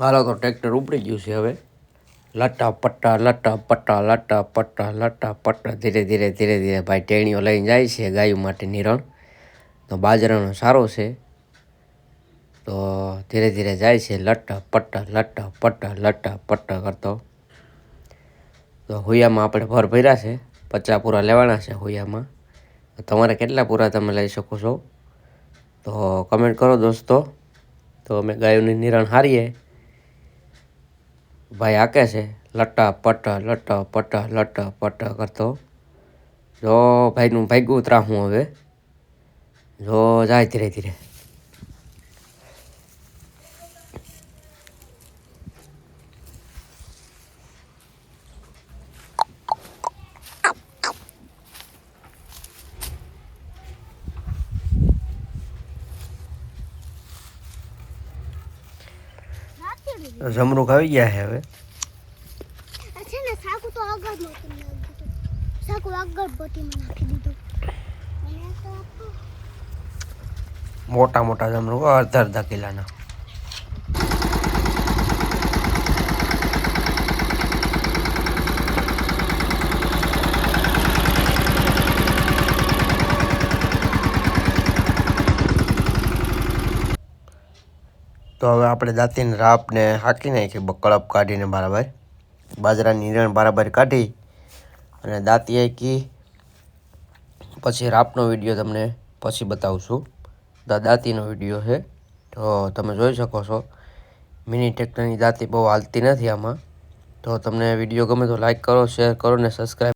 હાલો તો ટ્રેક્ટર ઉપડી ગયું છે હવે. લટ્ટા પટ્ટા લટ્ટા પટ્ટા લટ્ટા પટ્ટા લટ્ટા પટ્ટા. ધીરે ધીરે ધીરે ધીરે ભાઈ ટેણીઓ લઈને જાય છે ગાયું માટે નિરણ. તો બાજરાનો સારો છે. તો ધીરે ધીરે જાય છે લટ્ટા પટ્ટા લટ્ટા પટ્ટા લટ્ટા પટ્ટા કરતો. તો હુયામાં આપણે ભર ભર્યા છે. પચાસ પૂરા લેવાના છે હુયામાં. તમારે કેટલા પૂરા તમે લઈ શકો છો? તો કમેન્ટ કરો દોસ્તો. તો અમે ગાયોની નિરણ હારીએ. ભાઈ હાકે છે, લટ્ટા પટ લટ પટ લટ પટ કરતો. જો ભાઈનું ભાગ્યું ત્રાહું હવે. જો જાય ધીરે ધીરે. જમરૂક આવી ગયા છે હવે. છે ને સાકુ તો આગળ નહોતું સાકુ આગળ બટીમાં નાખી દીધું. મોટા મોટા જમરૂક અડધા અડધા કિલાના. તો હવે આપણે દાંતીને રાપને હાંકી નાખી કળપ કાઢીને બરાબર. બાજરાની નીરણ બરાબર કાઢી અને દાંતી હાંકી પછી રાપનો વીડિયો તમને પછી બતાવશું. દાંતીનો વીડિયો છે. તો તમે જોઈ શકો છો, મિની ટ્રેક્ટરની દાંતી બહુ હાલતી નથી આમાં. તો તમને વીડિયો ગમે તો લાઈક કરો, શેર કરો ને સબસ્ક્રાઈબ